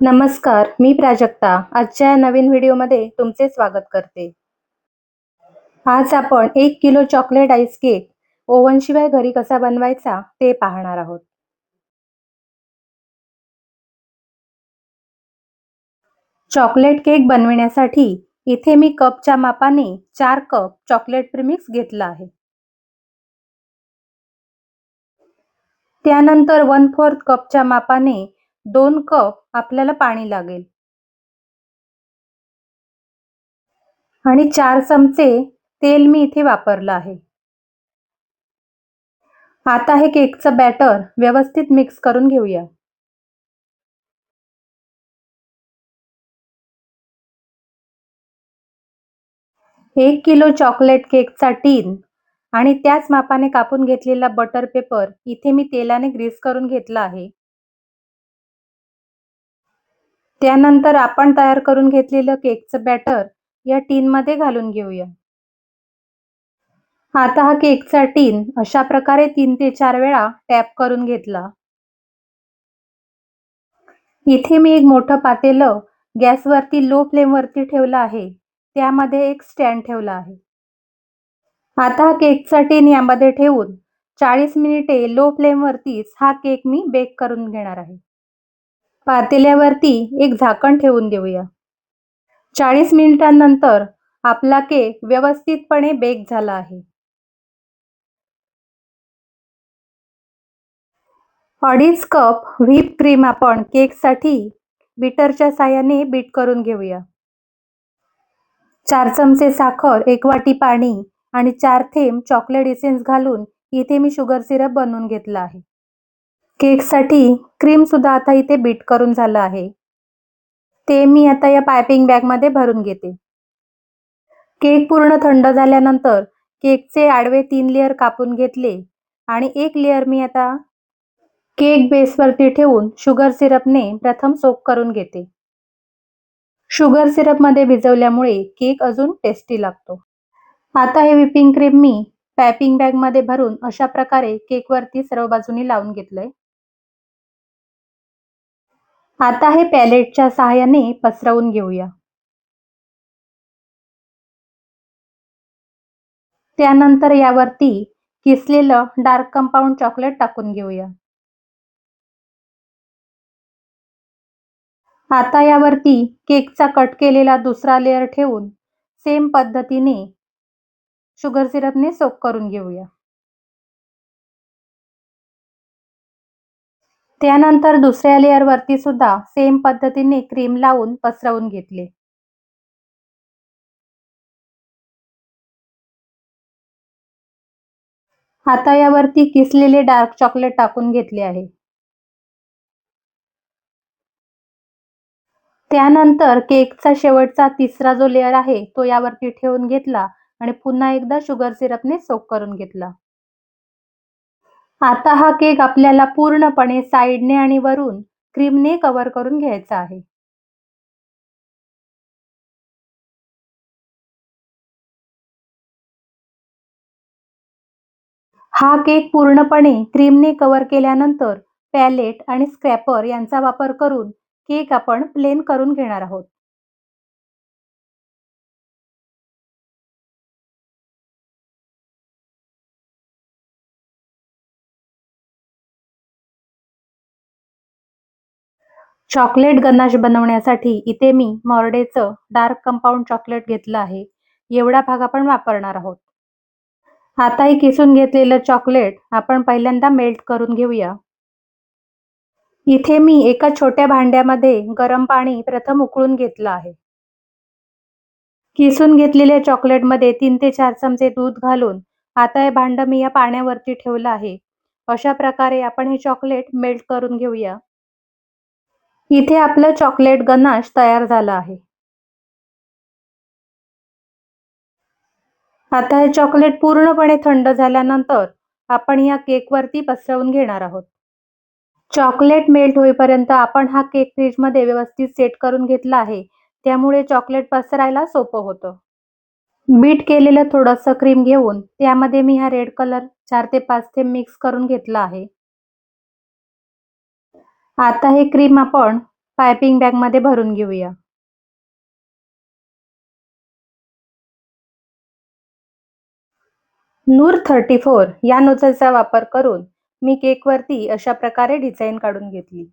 नमस्कार मी प्राजक्ता. आजच्या नवीन व्हिडिओमध्ये तुमचे स्वागत करते. आज आपण एक किलो चॉकलेट आईस केक ओव्हनशिवाय घरी कसा बनवायचा ते पाहणार आहोत. चॉकलेट केक बनविण्यासाठी इथे मी कपच्या मापाने चार कप चॉकलेट प्रीमिक्स घेतला आहे. त्यानंतर वन फोर्थ कपच्या मापाने दोन कप आपल्याला पाणी लागेल. आणि चार चमचे तेल मी इथे वापरलं आहे. आता हे केकचं बॅटर व्यवस्थित मिक्स करून घेऊया. एक किलो चॉकलेट केकचा टीन आणि त्याच मापाने कापून घेतलेला बटर पेपर इथे मी तेलाने ग्रीस करून घेतला आहे. त्यानंतर आपण तयार करून घेतलेलं केकचं बॅटर या टीनमध्ये घालून घेऊया. आता हा केकचा टीन अशा प्रकारे तीन ते चार वेळा टॅप करून घेतला. इथे मी एक मोठं पातेलं गॅसवरती लो फ्लेमवरती ठेवलं आहे. त्यामध्ये एक स्टँड ठेवला आहे. आता हा केकचा टीन यामध्ये ठेवून चाळीस मिनिटे लो फ्लेमवरतीच हा केक मी बेक करून घेणार आहे. पातेल्यावरती एक झाकण ठेवून देऊया. चाळीस मिनिटांनंतर आपला केक व्यवस्थितपणे बेक झाला आहे. अडीच कप व्हीप क्रीम आपण केकसाठी बीटरच्या साह्याने बीट करून घेऊया. चार चमचे साखर एक वाटी पाणी आणि चार थेंब चॉकलेट इसेन्स घालून इथे मी शुगर सिरप बनवून घेतला आहे. केकसाठी क्रीम सुद्धा आता इथे बीट करून झालं आहे. ते मी आता या पायपिंग बॅगमध्ये भरून घेते. केक पूर्ण थंड झाल्यानंतर केकचे आडवे तीन लेअर कापून घेतले आणि एक लेअर मी आता केक बेसवरती ठेवून शुगर सिरपने प्रथम सोक करून घेते. शुगर सिरपमध्ये भिजवल्यामुळे केक अजून टेस्टी लागतो. आता हे व्हिपिंग क्रीम मी पॅपिंग बॅगमध्ये भरून अशा प्रकारे केकवरती सर्व बाजूनी लावून घेतलंय. आता हे पॅलेटच्या सहाय्याने पसरवून घेऊया. त्यानंतर यावरती किसलेलं डार्क कंपाऊंड चॉकलेट टाकून घेऊया. आता यावरती केकचा कट केलेला दुसरा लेअर ठेवून सेम पद्धतीने शुगर सिरपने सोक करून घेऊया. त्यानंतर दुसऱ्या लेअरवरती सुद्धा सेम पद्धतीने क्रीम लावून पसरवून घेतले. आता यावरती किसलेले डार्क चॉकलेट टाकून घेतले आहे. त्यानंतर केकचा शेवटचा तिसरा जो लेअर आहे तो यावरती ठेवून घेतला आणि पुन्हा एकदा शुगर सिरपने सोक करून घेतला. आता हा केक आपल्याला पूर्णपणे साईडने आणि वरून क्रीमने कव्हर करून घ्यायचा आहे. हा केक पूर्णपणे क्रीमने कव्हर केल्यानंतर पॅलेट आणि स्क्रॅपर यांचा वापर करून केक आपण प्लेन करून घेणार आहोत. चॉकलेट गनाश बनवण्यासाठी इथे मी मॉर्डेचं डार्क कंपाऊंड चॉकलेट घेतलं आहे. एवढा भाग आपण वापरणार आहोत. आता हे किसून घेतलेलं चॉकलेट आपण पहिल्यांदा मेल्ट करून घेऊया. इथे मी एका छोट्या भांड्यामध्ये गरम पाणी प्रथम उकळून घेतलं आहे. किसून घेतलेल्या चॉकलेटमध्ये तीन ते चार चमचे दूध घालून आता हे भांड मी या पाण्यावरती ठेवलं आहे. अशा प्रकारे आपण हे चॉकलेट मेल्ट करून घेऊया. इथे आपलं चॉकलेट गनाश तयार झालं आहे. आता हे चॉकलेट पूर्णपणे थंड झाल्यानंतर आपण या केकवरती पसरवून घेणार आहोत. चॉकलेट मेल्ट होईपर्यंत आपण हा केक फ्रीजमध्ये व्यवस्थित सेट करून घेतला आहे. त्यामुळे चॉकलेट पसरायला सोपं होतं. बीट केलेलं थोडंसं क्रीम घेऊन त्यामध्ये मी हा रेड कलर चार ते पाच थेंब मिक्स करून घेतला आहे. आता हे क्रीम आपण पायपिंग बॅगमध्ये भरून घेऊया. नूर थर्टी फोर या नोजलचा वापर करून मी केकवरती अशा प्रकारे डिझाईन काढून घेतली.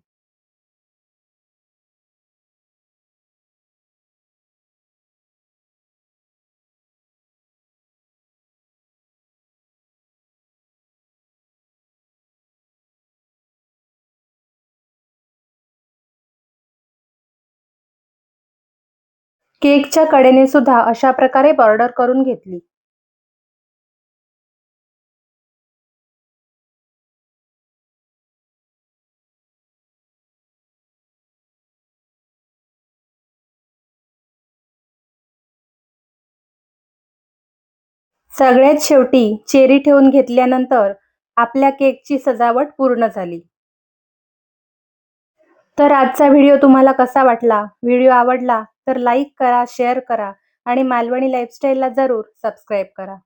केकच्या कडेने सुद्धा अशा प्रकारे बॉर्डर करून घेतली. सगळ्यात शेवटी चेरी ठेवून घेतल्यानंतर आपल्या केकची सजावट पूर्ण झाली. तर आजचा व्हिडिओ तुम्हाला कसा वाटला? व्हिडिओ आवडला? तर लाईक करा शेअर करा आणि मालवणी लाईफस्टाईलला जरूर सबस्क्राईब करा.